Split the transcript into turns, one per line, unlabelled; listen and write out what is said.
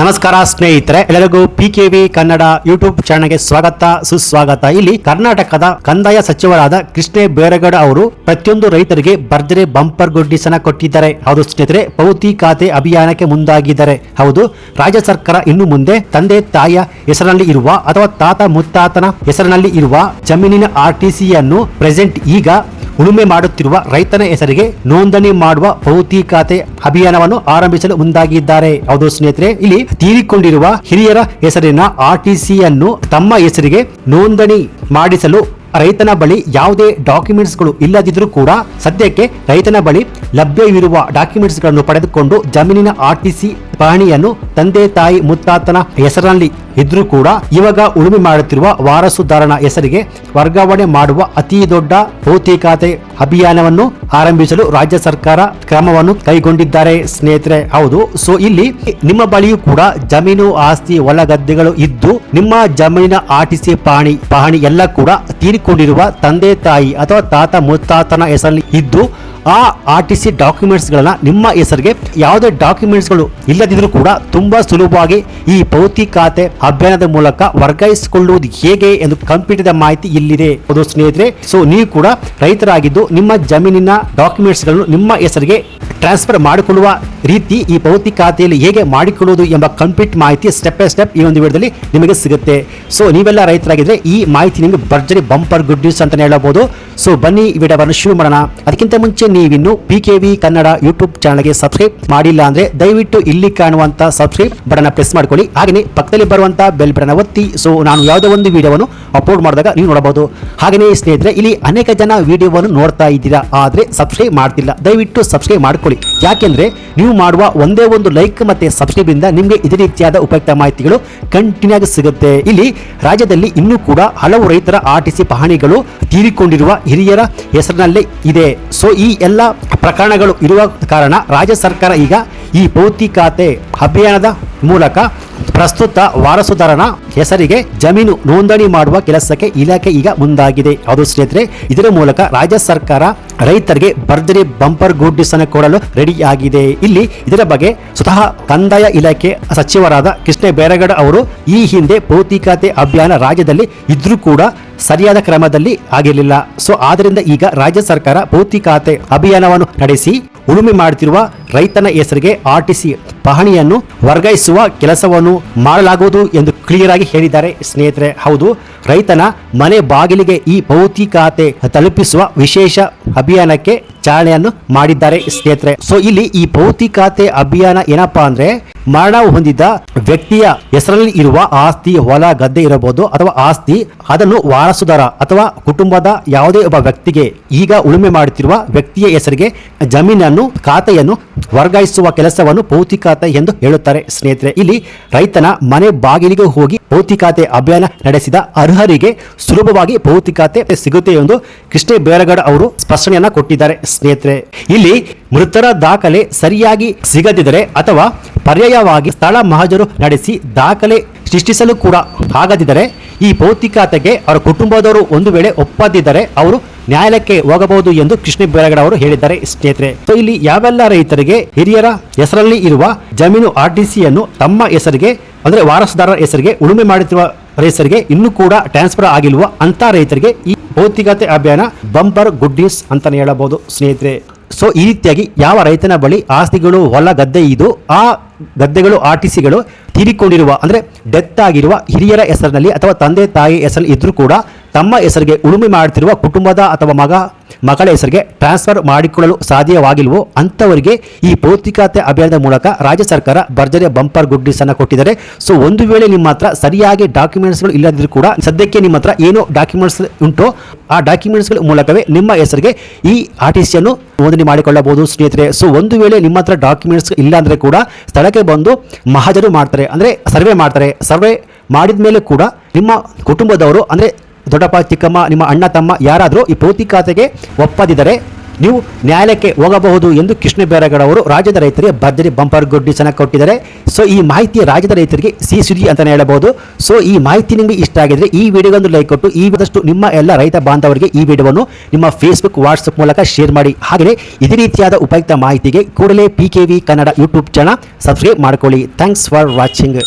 ನಮಸ್ಕಾರ ಸ್ನೇಹಿತರೆ, ಎಲ್ಲರಿಗೂ P K V Kannada YouTube ಚಾನಲ್ಗೆ ಸ್ವಾಗತ, ಸುಸ್ವಾಗತ. ಇಲ್ಲಿ ಕರ್ನಾಟಕದ ಕಂದಾಯ ಸಚಿವರಾದ ಕೃಷ್ಣ ಬೇರಗಡ ಅವರು ಪ್ರತಿಯೊಂದು ರೈತರಿಗೆ ಭರ್ಜರಿ ಬಂಪರ್ ಗುಡ್ಡಿಸನ ಕೊಟ್ಟಿದ್ದಾರೆ. ಹೌದು ಸ್ನೇಹಿತರೆ, ಪೌತಿ ಖಾತೆ ಅಭಿಯಾನಕ್ಕೆ ಮುಂದಾಗಿದ್ದಾರೆ. ಹೌದು, ರಾಜ್ಯ ಸರ್ಕಾರ ಇನ್ನು ಮುಂದೆ ತಂದೆ ತಾಯಿಯ ಹೆಸರಿನಲ್ಲಿ ಇರುವ ಅಥವಾ ತಾತ ಮುತ್ತಾತನ ಹೆಸರಿನಲ್ಲಿ ಇರುವ ಜಮೀನಿನ ಆರ್ ಟಿ ಸಿಯನ್ನು ಪ್ರೆಸೆಂಟ್ ಈಗ ಉಳುಮೆ ಮಾಡುತ್ತಿರುವ ರೈತನ ಹೆಸರಿಗೆ ನೋಂದಣಿ ಮಾಡುವ ಪೌತಿ ಖಾತೆ ಅಭಿಯಾನವನ್ನು ಆರಂಭಿಸಲು ಮುಂದಾಗಿದ್ದಾರೆ. ಹೌದು ಸ್ನೇಹಿತರೆ, ಇಲ್ಲಿ ತೀರಿಕೊಂಡಿರುವ ಹಿರಿಯರ ಹೆಸರಿನ ಆರ್ ಟಿ ಅನ್ನು ತಮ್ಮ ಹೆಸರಿಗೆ ನೋಂದಣಿ ಮಾಡಿಸಲು ರೈತನ ಬಳಿ ಯಾವುದೇ ಡಾಕ್ಯುಮೆಂಟ್ಸ್ಗಳು ಇಲ್ಲದಿದ್ದರೂ ಕೂಡ ಸದ್ಯಕ್ಕೆ ರೈತನ ಬಳಿ ಲಭ್ಯವಿರುವ ಡಾಕ್ಯುಮೆಂಟ್ಸ್ಗಳನ್ನು ಪಡೆದುಕೊಂಡು ಜಮೀನಿನ ಆರ್ ಟಿ ಸಿ ಪಹಣಿಯನ್ನು ತಂದೆ ತಾಯಿ ಮುತ್ತಾತನ ಹೆಸರಿನಲ್ಲಿ ಇದ್ರೂ ಕೂಡ ಇವಾಗ ಉಳುಮೆ ಮಾಡುತ್ತಿರುವ ವಾರಸುದಾರನ ಹೆಸರಿಗೆ ವರ್ಗಾವಣೆ ಮಾಡುವ ಅತಿ ದೊಡ್ಡ ಭೌತಿ ಖಾತೆ ಅಭಿಯಾನವನ್ನು ಆರಂಭಿಸಲು ರಾಜ್ಯ ಸರ್ಕಾರ ಕ್ರಮವನ್ನು ಕೈಗೊಂಡಿದ್ದಾರೆ. ಸ್ನೇಹಿತರೆ, ಹೌದು. ಸೊ ಇಲ್ಲಿ ನಿಮ್ಮ ಬಳಿಯೂ ಕೂಡ ಜಮೀನು, ಆಸ್ತಿ, ಹೊಲ ಗದ್ದೆಗಳು ಇದ್ದು ನಿಮ್ಮ ಜಮೀನಿನ ಆಟಿಸಿ ಪಹಣಿ ಪಹಣಿ ಎಲ್ಲ ಕೂಡ ತೀರಿಕೊಂಡಿರುವ ತಂದೆ, ತಾಯಿ ಅಥವಾ ತಾತ, ಮುತ್ತಾತನ ಹೆಸರಲ್ಲಿ ಇದ್ದು ಆ ಆರ್ ಟಿ ಸಿ ಡಾಕ್ಯುಮೆಂಟ್ಸ್ಗಳನ್ನು ನಿಮ್ಮ ಹೆಸರಿಗೆ ಯಾವುದೇ ಡಾಕ್ಯುಮೆಂಟ್ಸ್ಗಳು ಇಲ್ಲದಿದ್ದರೂ ಕೂಡ ತುಂಬಾ ಸುಲಭವಾಗಿ ಈ ಪೌತಿ ಖಾತೆ ಅಭಿಯಾನದ ಮೂಲಕ ವರ್ಗಾಯಿಸಿಕೊಳ್ಳುವುದು ಹೇಗೆ ಎಂದು ಕಂಪ್ಯೂಟರ್ ಮಾಹಿತಿ ಇಲ್ಲಿದೆ. ಹೌದು ಸ್ನೇಹಿತರೆ, ಸೊ ನೀವು ಕೂಡ ರೈತರಾಗಿದ್ದು ನಿಮ್ಮ ಜಮೀನಿನ ಡಾಕ್ಯುಮೆಂಟ್ಸ್ಗಳನ್ನು ನಿಮ್ಮ ಹೆಸರಿಗೆ ಟ್ರಾನ್ಸ್ಫರ್ ಮಾಡಿಕೊಳ್ಳುವ ರೀತಿ ಈ ಪೌತಿ ಖಾತೆಯಲ್ಲಿ ಹೇಗೆ ಮಾಡಿಕೊಳ್ಳುವುದು ಎಂಬ ಕಂಪ್ಲೀಟ್ ಮಾಹಿತಿ ಸ್ಟೆಪ್ ಬೈ ಸ್ಟೆಪ್ ಈ ಒಂದು ವಿಡಿಯೋದಲ್ಲಿ ನಿಮಗೆ ಸಿಗುತ್ತೆ. ಸೊ ನೀವೆಲ್ಲ ರೈತರಾಗಿದ್ರೆ ಈ ಮಾಹಿತಿ ನಿಮಗೆ ಭರ್ಜರಿ ಬಂಪರ್ ಗುಡ್ ನ್ಯೂಸ್ ಅಂತಲೇ ಹೇಳಬಹುದು ಸೊ ಬನ್ನಿ ಈ ವಿಡಿಯೋವನ್ನು ಶುರು ಮಾಡೋಣ. ಅದಕ್ಕಿಂತ ಮುಂಚೆ ನೀವಿನ್ನು P K V Kannada YouTube ಚಾನಲ್ಗೆ ಸಬ್ಸ್ಕ್ರೈಬ್ ಮಾಡಿಲ್ಲ ಅಂದ್ರೆ ದಯವಿಟ್ಟು ಇಲ್ಲಿ ಕಾಣುವಂತ ಸಬ್ಸ್ಕ್ರೈಬ್ ಬಟನ್ ಪ್ರೆಸ್ ಮಾಡ್ಕೊಳ್ಳಿ. ಹಾಗೆಯೇ ಪಕ್ಕದಲ್ಲಿ ಬರುವಂತ ಬೆಲ್ ಬಟನ್ ಒತ್ತಿ. ಸೊ ನಾನು ಯಾವುದೇ ಒಂದು ವಿಡಿಯೋವನ್ನು ಅಪ್ಲೋಡ್ ಮಾಡಿದಾಗ ನೀವು ನೋಡಬಹುದು. ಹಾಗೆಯೇ ಸ್ನೇಹಿತರೆ, ಇಲ್ಲಿ ಅನೇಕ ಜನ ವಿಡಿಯೋವನ್ನು ನೋಡ್ತಾ ಇದ್ದೀರಾ, ಆದ್ರೆ ಸಬ್ಸ್ಕ್ರೈಬ್ ಮಾಡ್ತಿಲ್ಲ. ದಯವಿಟ್ಟು ಸಬ್ಸ್ಕ್ರೈಬ್ ಮಾಡ್ಕೊಳ್ಳಿ. ಯಾಕೆಂದ್ರೆ ನೀವು ಮಾಡುವ ಒಂದೇ ಒಂದು ಲೈಕ್ ಮತ್ತೆ ಸಬ್ಸ್ಕ್ರೈಬ್ ಇಂದ ನಿಮಗೆ ಇದೇ ರೀತಿಯಾದ ಉಪಯುಕ್ತ ಮಾಹಿತಿಗಳು ಕಂಟಿನ್ಯೂ ಆಗಿ ಸಿಗುತ್ತೆ. ಇಲ್ಲಿ ರಾಜ್ಯದಲ್ಲಿ ಇನ್ನೂ ಕೂಡ ಹಲವು ರೈತರ ಆರ್ ಟಿ ಸಿ ಪಹಣಿಗಳು ತೀರಿಕೊಂಡಿರುವ ಹಿರಿಯರ ಹೆಸರಿನಲ್ಲೇ ಇದೆ. ಸೊ ಈ ಎಲ್ಲ ಪ್ರಕರಣಗಳು ಇರುವ ಕಾರಣ ರಾಜ್ಯ ಸರ್ಕಾರ ಈಗ ಈ ಭೌತಿಕತೆ ಅಭಿಯಾನದ ಮೂಲಕ ಪ್ರಸ್ತುತ ವಾರಸುದಾರನ ಹೆಸರಿಗೆ ಜಮೀನು ನೋಂದಣಿ ಮಾಡುವ ಕೆಲಸಕ್ಕೆ ಇಲಾಖೆ ಈಗ ಮುಂದಾಗಿದೆ. ಅದು ಸ್ನೇಹಿತರೆ, ಇದರ ಮೂಲಕ ರಾಜ್ಯ ಸರ್ಕಾರ ರೈತರಿಗೆ ಭರ್ಜರಿ ಬಂಪರ್ ಗುಡ್ಡಿಸ್ ಅನ್ನು ಕೊಡಲು ರೆಡಿಯಾಗಿದೆ ಇಲ್ಲಿ ಇದರ ಬಗ್ಗೆ ಸ್ವತಃ ಕಂದಾಯ ಇಲಾಖೆ ಸಚಿವರಾದ ಕೃಷ್ಣ ಬೇರಗಡ ಅವರು ಈ ಹಿಂದೆ ಭೌತಿ ಖಾತೆ ಅಭಿಯಾನ ರಾಜ್ಯದಲ್ಲಿ ಇದ್ರೂ ಕೂಡ ಸರಿಯಾದ ಕ್ರಮದಲ್ಲಿ ಆಗಿರಲಿಲ್ಲ. ಸೊ ಆದ್ದರಿಂದ ಈಗ ರಾಜ್ಯ ಸರ್ಕಾರ ಭೌತಿ ಖಾತೆ ಅಭಿಯಾನವನ್ನು ನಡೆಸಿ ಉಳುಮೆ ಮಾಡುತ್ತಿರುವ ರೈತನ ಹೆಸರಿಗೆ ಆರ್ ಟಿ ಪಹಣಿಯನ್ನು ವರ್ಗಾಯಿಸುವ ಕೆಲಸವನ್ನು ಮಾಡಲಾಗುವುದು ಎಂದು ಕ್ಲಿಯರ್ ಆಗಿ ಹೇಳಿದ್ದಾರೆ. ಸ್ನೇಹಿತರೆ, ಹೌದು ರೈತನ ಮನೆ ಬಾಗಿಲಿಗೆ ಈ ಭೌತಿ ಖಾತೆ ತಲುಪಿಸುವ ವಿಶೇಷ ಅಭಿಯಾನಕ್ಕೆ ಚಾಲನೆಯನ್ನು ಮಾಡಿದ್ದಾರೆ ಸ್ನೇಹಿತರೆ. ಸೊ ಇಲ್ಲಿ ಈ ಭೌತಿ ಖಾತೆ ಅಭಿಯಾನ ಏನಪ್ಪಾ ಅಂದ್ರೆ ಮರಣ ಹೊಂದಿದ ವ್ಯಕ್ತಿಯ ಹೆಸರಲ್ಲಿ ಇರುವ ಆಸ್ತಿ, ಹೊಲ, ಗದ್ದೆ ಇರಬಹುದು ಅಥವಾ ಆಸ್ತಿ, ಅದನ್ನು ವಾರಸುದಾರ ಅಥವಾ ಕುಟುಂಬದ ಯಾವುದೇ ಒಬ್ಬ ವ್ಯಕ್ತಿಗೆ ಈಗ ಉಳುಮೆ ಮಾಡುತ್ತಿರುವ ವ್ಯಕ್ತಿಯ ಹೆಸರಿಗೆ ಜಮೀನನ್ನು, ಖಾತೆಯನ್ನು ವರ್ಗಾಯಿಸುವ ಕೆಲಸವನ್ನು ಭೌತಿ ಖಾತೆ ಎಂದು ಹೇಳುತ್ತಾರೆ ಸ್ನೇಹಿತರೆ. ಇಲ್ಲಿ ರೈತನ ಮನೆ ಬಾಗಿಲಿಗೆ ಹೋಗಿ ಭೌತಿ ಖಾತೆ ಅಭಿಯಾನ ನಡೆಸಿದ ಅರ್ಹರಿಗೆ ಸುಲಭವಾಗಿ ಭೌತಿಕತೆ ಸಿಗುತ್ತೆ ಎಂದು ಕೃಷ್ಣ ಬೇರಗಡ ಅವರು ಸ್ಪಷ್ಟನೆಯನ್ನ ಕೊಟ್ಟಿದ್ದಾರೆ. ಸ್ನೇಹಿತರೆ, ಇಲ್ಲಿ ಮೃತರ ದಾಖಲೆ ಸರಿಯಾಗಿ ಸಿಗದಿದ್ದರೆ ಅಥವಾ ಪರ್ಯಾಯವಾಗಿ ಸ್ಥಳ ಮಹಜರು ನಡೆಸಿ ದಾಖಲೆ ಸೃಷ್ಟಿಸಲು ಕೂಡ ಆಗದಿದ್ದರೆ ಈ ಭೌತಿಕತೆಗೆ ಅವರ ಕುಟುಂಬದವರು ಒಂದು ವೇಳೆ ಒಪ್ಪದಿದ್ದರೆ ಅವರು ನ್ಯಾಯಾಲಯಕ್ಕೆ ಹೋಗಬಹುದು ಎಂದು ಕೃಷ್ಣ ಬೇರಗಡ ಅವರು ಹೇಳಿದ್ದಾರೆ. ಸ್ನೇಹಿತರೆ, ಸೊ ಇಲ್ಲಿ ಯಾವೆಲ್ಲ ರೈತರಿಗೆ ಹಿರಿಯರ ಹೆಸರಲ್ಲಿ ಇರುವ ಜಮೀನು ಆರ್ ಟಿ ಸಿಯನ್ನು ತಮ್ಮ ಹೆಸರಿಗೆ ಅಂದ್ರೆ ವಾರಸುದಾರರ ಹೆಸರಿಗೆ, ಉಳುಮೆ ಮಾಡುತ್ತಿರುವ ರೈತರಿಗೆ, ಇನ್ನೂ ಕೂಡ ಟ್ರಾನ್ಸ್ಫರ್ ಆಗಿಲ್ವ ಅಂತ ರೈತರಿಗೆ ಈ ಭೌತಿಕತೆ ಅಭಿಯಾನ ಬಂಪರ್ ಗುಡ್ಡೀಸ್ ನ್ಯೂಸ್ ಅಂತಾನೆ ಹೇಳಬಹುದು. ಸ್ನೇಹಿತರೆ, ಸೊ ಈ ರೀತಿಯಾಗಿ ಯಾವ ರೈತನ ಬಳಿ ಆಸ್ತಿಗಳು, ಹೊಲ, ಗದ್ದೆ ಇದು, ಆ ಗದ್ದೆಗಳು ಆರ್ ಟಿ ಸಿಗಳು ತೀರಿಕೊಂಡಿರುವ ಅಂದರೆ, ಡೆತ್ ಆಗಿರುವ ಹಿರಿಯರ ಹೆಸರಿನಲ್ಲಿ ಅಥವಾ ತಂದೆ ತಾಯಿ ಹೆಸರಲ್ಲಿ ಇದ್ರೂ ಕೂಡ ತಮ್ಮ ಹೆಸರಿಗೆ ಉಳುಮೆ ಮಾಡುತ್ತಿರುವ ಕುಟುಂಬದ ಅಥವಾ ಮಗ, ಮಗಳ ಹೆಸರಿಗೆ ಟ್ರಾನ್ಸ್ಫರ್ ಮಾಡಿಕೊಳ್ಳಲು ಸಾಧ್ಯವಾಗಿಲ್ವೋ ಅಂಥವರಿಗೆ ಈ ಪೌತಿಕತೆ ಅಭಿಯಾನದ ಮೂಲಕ ರಾಜ್ಯ ಸರ್ಕಾರ ಭರ್ಜರಿಯ ಬಂಪರ್ ಗುಡ್ಡಿಸನ್ನು ಕೊಟ್ಟಿದ್ದಾರೆ. ಸೊ ಒಂದು ವೇಳೆ ನಿಮ್ಮ ಹತ್ರ ಸರಿಯಾಗಿ ಡಾಕ್ಯುಮೆಂಟ್ಸ್ಗಳು ಇಲ್ಲದಿದ್ರೂ ಕೂಡ ಸದ್ಯಕ್ಕೆ ನಿಮ್ಮ ಹತ್ರ ಏನು ಡಾಕ್ಯುಮೆಂಟ್ಸ್ ಉಂಟೋ, ಆ ಡಾಕ್ಯುಮೆಂಟ್ಸ್ಗಳ ಮೂಲಕವೇ ನಿಮ್ಮ ಹೆಸರಿಗೆ ಈ ಆರ್ ಟಿ ಸಿಯನ್ನು ನೋಂದಣಿ ಮಾಡಿಕೊಳ್ಳಬಹುದು ಸ್ನೇಹಿತರೆ. ಸೊ ಒಂದು ವೇಳೆ ನಿಮ್ಮ ಹತ್ರ ಡಾಕ್ಯುಮೆಂಟ್ಸ್ ಇಲ್ಲ ಅಂದರೆ ಕೂಡ ಸ್ಥಳಕ್ಕೆ ಬಂದು ಮಹಾಜರು ಮಾಡ್ತಾರೆ, ಅಂದರೆ ಸರ್ವೆ ಮಾಡ್ತಾರೆ. ಸರ್ವೆ ಮಾಡಿದ ಮೇಲೆ ಕೂಡ ನಿಮ್ಮ ಕುಟುಂಬದವರು, ಅಂದರೆ ದೊಡ್ಡಪ್ಪ ಚಿಕ್ಕಮ್ಮ, ನಿಮ್ಮ ಅಣ್ಣ ತಮ್ಮ ಯಾರಾದರೂ ಈ ಪೌತಿ ಖಾತೆಗೆ ಒಪ್ಪದಿದ್ದರೆ ನೀವು ನ್ಯಾಯಾಲಯಕ್ಕೆ ಹೋಗಬಹುದು ಎಂದು ಕೃಷ್ಣ ಬೇರೆಗಡ ಅವರು ರಾಜ್ಯದ ರೈತರಿಗೆ ಭರ್ಜರಿ ಬಂಪರ್ ಗುಡ್ಡಿಸನ್ನ ಕೊಟ್ಟಿದ್ದಾರೆ. ಸೊ ಈ ಮಾಹಿತಿ ರಾಜ್ಯದ ರೈತರಿಗೆ ಸಿ ಸುದ್ದಿ ಅಂತಲೇ ಹೇಳಬಹುದು. ಸೊ ಈ ಮಾಹಿತಿ ನಿಮಗೆ ಇಷ್ಟ ಆಗಿದ್ರೆ ಈ ವಿಡಿಯೋಗೊಂದು ಲೈಕ್ ಕೊಟ್ಟು, ಈ ವಿಧಷ್ಟು ನಿಮ್ಮ ಎಲ್ಲ ರೈತ ಬಾಂಧವರಿಗೆ ಈ ವಿಡಿಯೋವನ್ನು ನಿಮ್ಮ ಫೇಸ್ಬುಕ್ ವಾಟ್ಸಪ್ ಮೂಲಕ ಶೇರ್ ಮಾಡಿ. ಹಾಗೆಯೇ ಇದೇ ರೀತಿಯಾದ ಉಪಯುಕ್ತ ಮಾಹಿತಿಗೆ ಕೂಡಲೇ P Kannada YouTube channel subscribe ಮಾಡ್ಕೊಳ್ಳಿ. Thanks for watching